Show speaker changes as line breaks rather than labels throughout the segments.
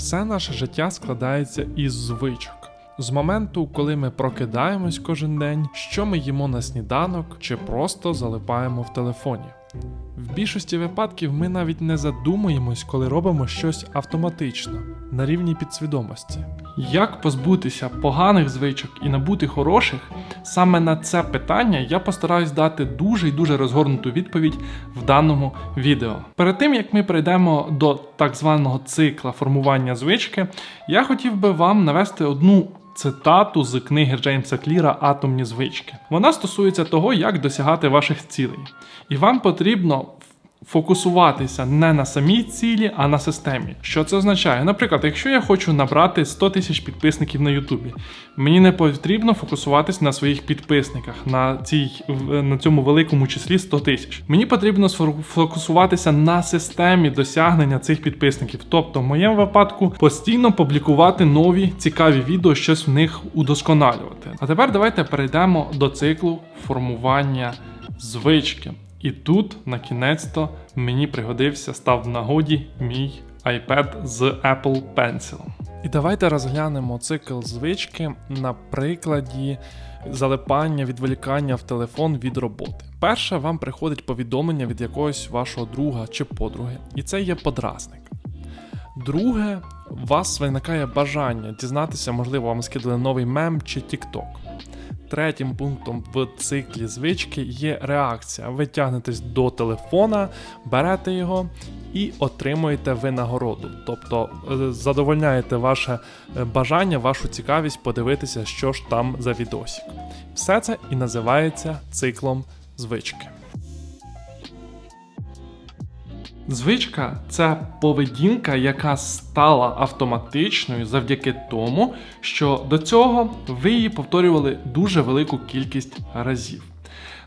Все наше життя складається із звичок. З моменту, коли ми прокидаємось кожен день, що ми їмо на сніданок чи просто залипаємо в телефоні. В більшості випадків ми навіть не задумуємось, коли робимо щось автоматично на рівні підсвідомості. Як позбутися поганих звичок і набути хороших? Саме на це питання я постараюсь дати дуже і дуже розгорнуту відповідь в даному відео. Перед тим як ми перейдемо до так званого цикла формування звички, я хотів би вам навести одну цитату з книги Джеймса Кліра Атомні звички. Вона стосується того, як досягати ваших цілей. І вам потрібно фокусуватися не на самій цілі, а на системі. Що це означає? Наприклад, якщо я хочу набрати 100 тисяч підписників на Ютубі, мені не потрібно фокусуватись на своїх підписниках, на цій на цьому великому числі 100 тисяч. Мені потрібно сфокусуватися на системі досягнення цих підписників. Тобто, в моєму випадку постійно публікувати нові цікаві відео, щось в них удосконалювати. А тепер давайте перейдемо до циклу формування звички. І тут, на кінець-то, мені пригодився, став в нагоді мій iPad з Apple Pencil. І давайте розглянемо цикл звички на прикладі залипання, відволікання в телефон від роботи. Перше, вам приходить повідомлення від якогось вашого друга чи подруги, і це є подразник. Друге, у вас виникає бажання дізнатися, можливо, вам скидали новий мем чи TikTok. Третім пунктом в циклі звички є реакція. Ви тягнетесь до телефона, берете його і отримуєте винагороду. Тобто е, задовольняєте ваше е, бажання, вашу цікавість подивитися, що ж там за відосік. Все це і називається циклом звички. Звичка це поведінка, яка стала автоматичною завдяки тому, що до цього ви її повторювали дуже велику кількість разів.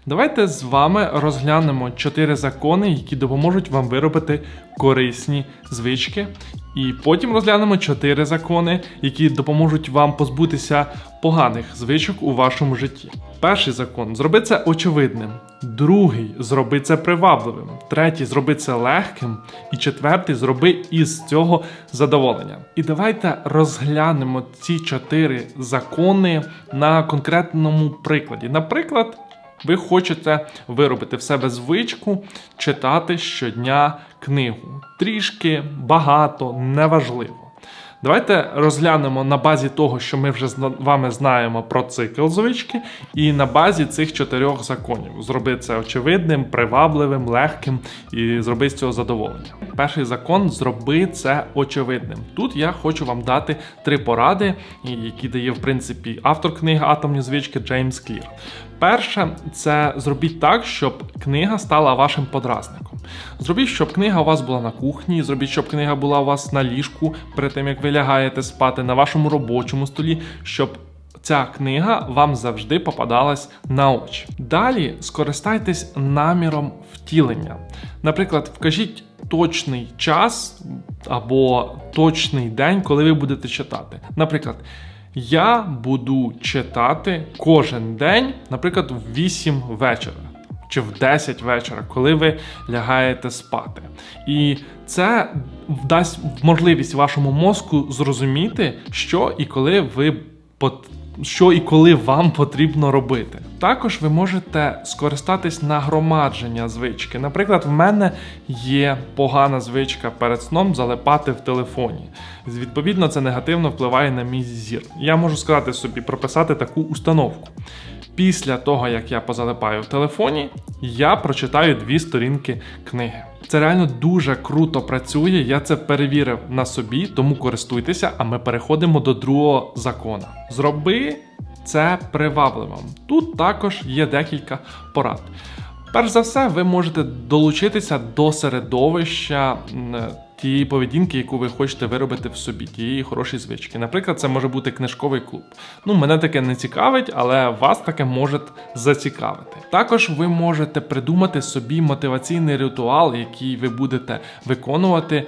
Давайте з вами розглянемо чотири закони, які допоможуть вам виробити корисні звички. І потім розглянемо чотири закони, які допоможуть вам позбутися поганих звичок у вашому житті. Перший закон зроби це очевидним. Другий зроби це привабливим. Третій зроби це легким. І четвертий зроби із цього задоволення. І давайте розглянемо ці чотири закони на конкретному прикладі. Наприклад, ви хочете виробити в себе звичку читати щодня книгу. Трішки багато, неважливо. Давайте розглянемо на базі того, що ми вже з вами знаємо про цикл звички, і на базі цих чотирьох законів. Зроби це очевидним, привабливим, легким і зроби з цього задоволення. Перший закон зроби це очевидним. Тут я хочу вам дати три поради, які дає в принципі автор книги Атомні звички Джеймс Клір. Перше, це зробіть так, щоб книга стала вашим подразником. Зробіть, щоб книга у вас була на кухні, зробіть, щоб книга була у вас на ліжку перед тим, як ви лягаєте спати, на вашому робочому столі, щоб ця книга вам завжди попадалась на очі. Далі скористайтесь наміром втілення. Наприклад, вкажіть точний час або точний день, коли ви будете читати. Наприклад. Я буду читати кожен день, наприклад, в 8 вечора чи в 10 вечора, коли ви лягаєте спати. І це дасть можливість вашому мозку зрозуміти, що і коли ви що і коли вам потрібно робити. Також ви можете скористатись нагромадження звички. Наприклад, в мене є погана звичка перед сном залипати в телефоні. Відповідно, це негативно впливає на мій зір. Я можу сказати собі, прописати таку установку. Після того, як я позалипаю в телефоні, я прочитаю дві сторінки книги. Це реально дуже круто працює. Я це перевірив на собі, тому користуйтеся, а ми переходимо до другого закону. Зроби це привабливим. Тут також є декілька порад. Перш за все, ви можете долучитися до середовища тієї поведінки, яку ви хочете виробити в собі, тієї хорошої звички. Наприклад, це може бути книжковий клуб. Ну, мене таке не цікавить, але вас таке може зацікавити. Також ви можете придумати собі мотиваційний ритуал, який ви будете виконувати.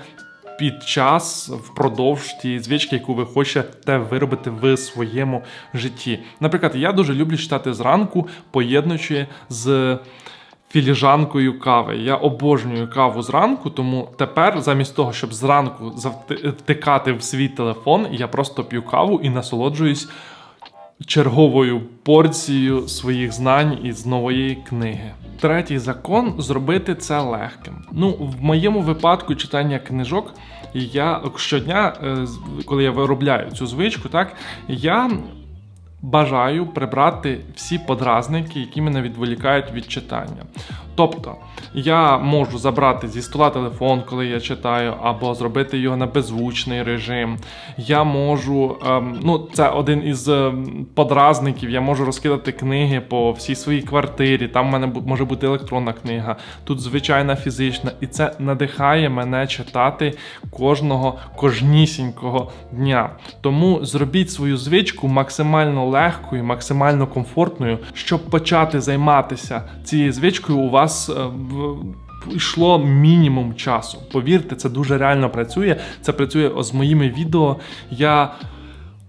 Під час впродовж тієї звички, яку ви хочете виробити в своєму житті. Наприклад, я дуже люблю читати зранку, поєднуючи з філіжанкою кави. Я обожнюю каву зранку, тому тепер, замість того, щоб зранку втикати в свій телефон, я просто п'ю каву і насолоджуюсь черговою порцією своїх знань із нової книги. Третій закон зробити це легким. Ну, в моєму випадку читання книжок, я щодня, е, коли я виробляю цю звичку, так я бажаю прибрати всі подразники, які мене відволікають від читання. Тобто, я можу забрати зі стола телефон, коли я читаю, або зробити його на беззвучний режим. Я можу, ем, ну, це один із ем, подразників. Я можу розкидати книги по всій своїй квартирі. Там в мене може бути електронна книга, тут звичайна фізична, і це надихає мене читати кожного кожнісінького дня. Тому зробіть свою звичку максимально легкою, максимально комфортною, щоб почати займатися цією звичкою. У вас е, йшло мінімум часу. Повірте, це дуже реально працює. Це працює з моїми відео. Я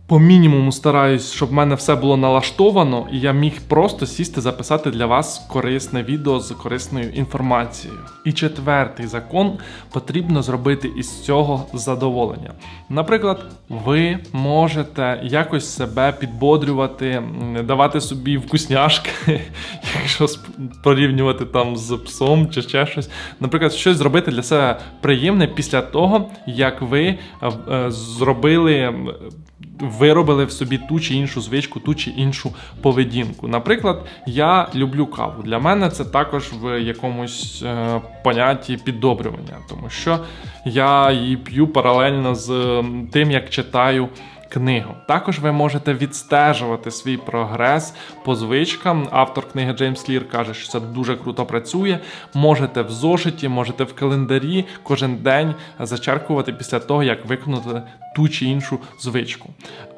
по мінімуму стараюсь, щоб в мене все було налаштовано, і я міг просто сісти записати для вас корисне відео з корисною інформацією. І четвертий закон потрібно зробити із цього задоволення. Наприклад, ви можете якось себе підбодрювати, давати собі вкусняшки, якщо порівнювати там з псом чи ще щось. Наприклад, щось зробити для себе приємне після того, як ви е, е, зробили. виробили в собі ту чи іншу звичку, ту чи іншу поведінку. Наприклад, я люблю каву. Для мене це також в якомусь е, понятті піддобрювання, тому що я її п'ю паралельно з тим, як читаю. Книгу також ви можете відстежувати свій прогрес по звичкам. Автор книги Джеймс Лір каже, що це дуже круто працює. Можете в зошиті, можете в календарі кожен день зачеркувати після того, як виконати ту чи іншу звичку.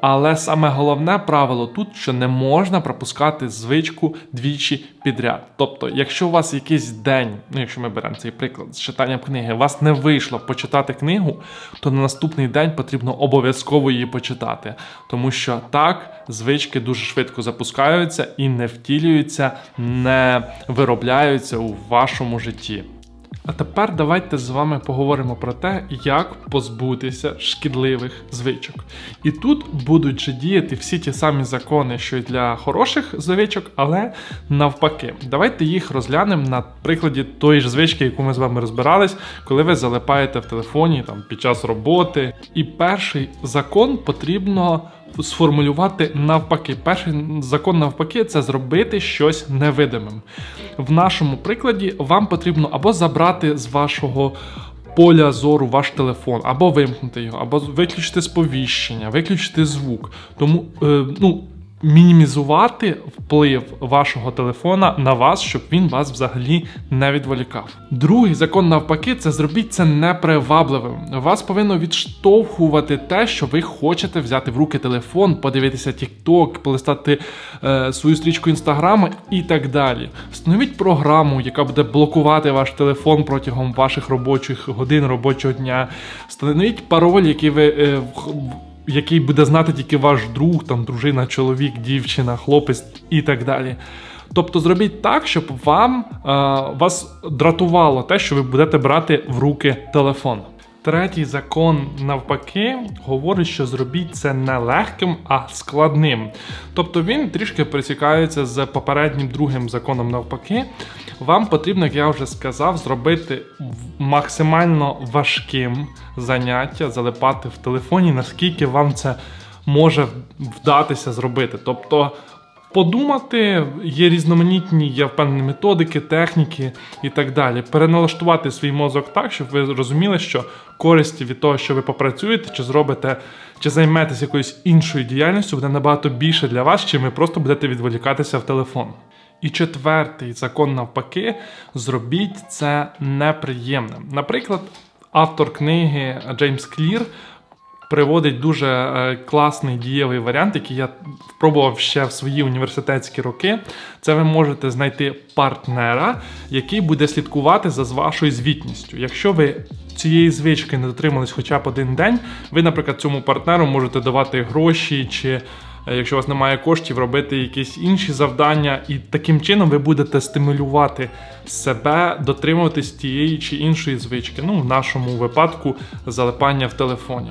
Але саме головне правило тут, що не можна пропускати звичку двічі підряд. Тобто, якщо у вас якийсь день, ну якщо ми беремо цей приклад з читанням книги, у вас не вийшло почитати книгу, то на наступний день потрібно обов'язково її почитати. Тому що так звички дуже швидко запускаються і не втілюються, не виробляються у вашому житті. А тепер давайте з вами поговоримо про те, як позбутися шкідливих звичок. І тут будуть же діяти всі ті самі закони, що й для хороших звичок, але навпаки. Давайте їх розглянемо на прикладі тої ж звички, яку ми з вами розбирались, коли ви залипаєте в телефоні там під час роботи. І перший закон потрібно сформулювати навпаки. Перший закон навпаки це зробити щось невидимим. В нашому прикладі вам потрібно або забрати з вашого поля зору ваш телефон, або вимкнути його, або виключити сповіщення, виключити звук. Тому е, ну. Мінімізувати вплив вашого телефона на вас, щоб він вас взагалі не відволікав. Другий закон навпаки, це зробіть це непривабливим. Вас повинно відштовхувати те, що ви хочете взяти в руки телефон, подивитися TikTok, полистати е, свою стрічку інстаграма і так далі. Встановіть програму, яка буде блокувати ваш телефон протягом ваших робочих годин робочого дня. Встановіть пароль, який ви. Е, який буде знати тільки ваш друг, там дружина, чоловік, дівчина, хлопець і так далі. Тобто зробіть так, щоб вам е, вас дратувало те, що ви будете брати в руки телефон. Третій закон навпаки говорить, що зробіть це не легким, а складним. Тобто він трішки пересікається з попереднім другим законом навпаки. Вам потрібно, як я вже сказав, зробити максимально важким заняття, залипати в телефоні, наскільки вам це може вдатися зробити. Тобто подумати, є різноманітні, я впевнений, методики, техніки і так далі. Переналаштувати свій мозок так, щоб ви розуміли, що користі від того, що ви попрацюєте, чи зробите, чи займетеся якоюсь іншою діяльністю, буде набагато більше для вас, чим ви просто будете відволікатися в телефон. І четвертий закон навпаки, зробіть це неприємним. Наприклад, автор книги Джеймс Клір приводить дуже е, класний дієвий варіант, який я пробував ще в свої університетські роки. Це ви можете знайти партнера, який буде слідкувати за вашою звітністю. Якщо ви цієї звички не дотримались хоча б один день, ви, наприклад, цьому партнеру можете давати гроші чи е, якщо у вас немає коштів, робити якісь інші завдання, і таким чином ви будете стимулювати себе дотримуватись тієї чи іншої звички. Ну, в нашому випадку залипання в телефоні.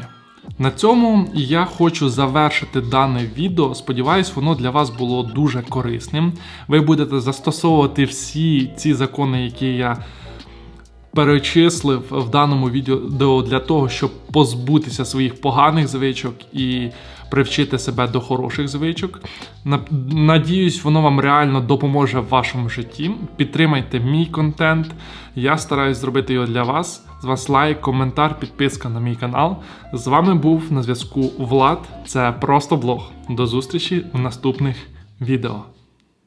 На цьому я хочу завершити дане відео. Сподіваюсь, воно для вас було дуже корисним. Ви будете застосовувати всі ці закони, які я перечислив в даному відео для того, щоб позбутися своїх поганих звичок і привчити себе до хороших звичок. На- Надіюсь, воно вам реально допоможе в вашому житті. Підтримайте мій контент. Я стараюсь зробити його для вас. З вас лайк, коментар, підписка на мій канал. З вами був на зв'язку Влад. Це просто блог. До зустрічі в наступних відео.